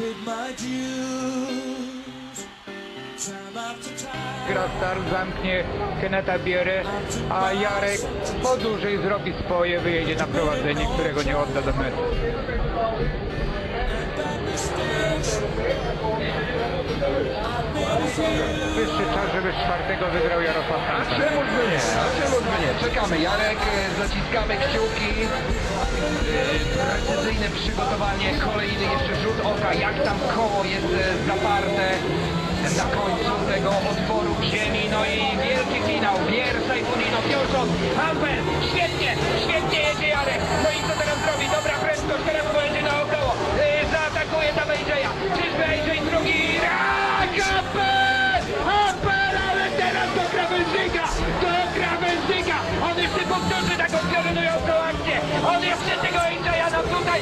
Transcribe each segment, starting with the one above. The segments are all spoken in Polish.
paid my dues. Time after time. Grastar zamknie Keneta Bierę, a Jarek po dłużej zrobi swoje, wyjedzie na prowadzenie, którego nie odda do mety. Wyższy czas, żeby z czwartego wygrał Jarosław A Hanka. czemuż by nie? A czemuż by nie? Czekamy, Jarek, e, zaciskamy kciuki. Przygotowanie, kolejny jeszcze rzut oka, jak tam koło jest e, zaparte na końcu tego otworu ziemi. No i wielki finał, Biersa i Funino, Piorson, Hamper, świetnie, świetnie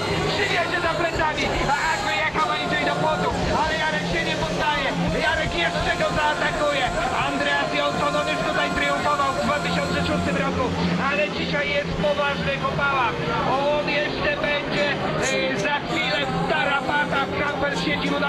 nam tutaj przywiezie za plecami! A wyjechał AJ do płotu, ale Jarek się nie poddaje! Jarek jeszcze go zaatakuje! Andreas Johnson, on już tutaj triumfował w 2006 roku, ale dzisiaj jest w poważnych opałach! On jeszcze będzie e, za chwilę w tarapatach! Kamper siedzi mu na!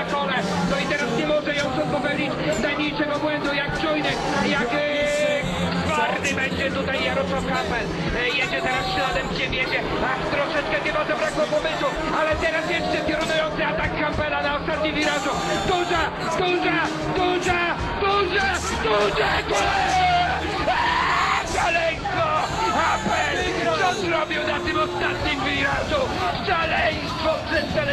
Twardy będzie tutaj Jarosław Kapel. E, Jedzie teraz śladem ciebie, jedzie. Ach, troszeczkę chyba zabrakło pomysłu, ale teraz jeszcze piorunujący atak Kampela na ostatnim wirażu. Duża, duża, duża, duża, duża, Eee, Szaleństwo! Apel! Co zrobił na tym ostatnim wirażu?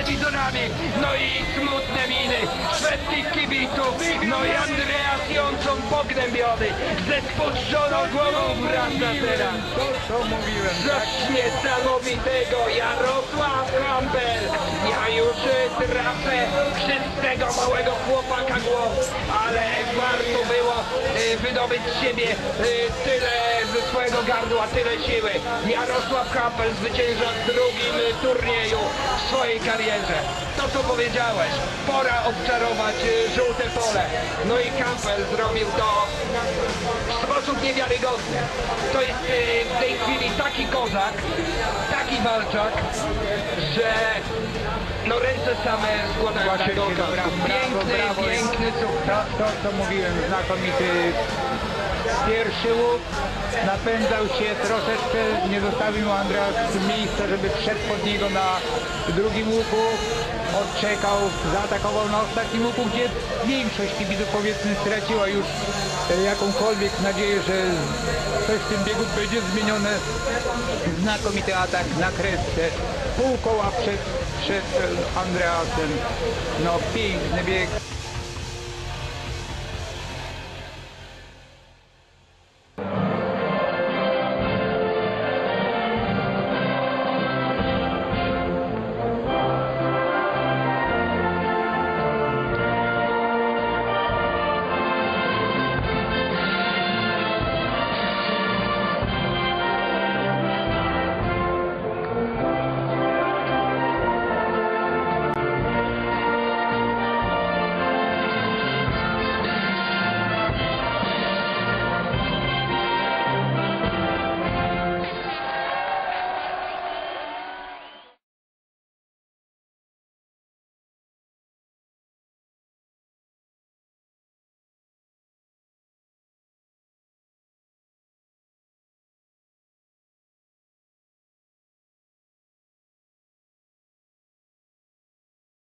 Przed! No i smutne miny szwedzkich kibiców! No i Andreas Johnson pognębiony ze spuszczoną głową wraca teraz! To, co mówiłem, Coś niesamowitego, Jarosław Campbell! Ja już trafę przez tego małego chłopaka głową, ale warto było y, wydobyć z siebie y, tyle ze swojego gardła, tyle siły. Jarosław Campbell zwycięża w drugim turnieju w swojej karierze. To co powiedziałeś, pora obczarować y, żółte pole. No i Campbell zrobił to w sposób niewiarygodny. To jest y, w tej chwili taki kozak, taki walczak, że no ręce same składają Właśnie się do okazji. brawo, Piękny, brawo. piękny sukces. To, to, co mówiłem, znakomity pierwszy łuk, napędzał się troszeczkę, nie zostawił Andreas miejsca, żeby wszedł pod niego na drugim łuku, odczekał, zaatakował na ostatnim łuku, gdzie większość kibiców powiedzmy straciła już e, jakąkolwiek nadzieję, że coś w tym biegu będzie zmienione. Znakomity atak na kreskę, pół koła przed, przed e, Andreasem, no piękny bieg.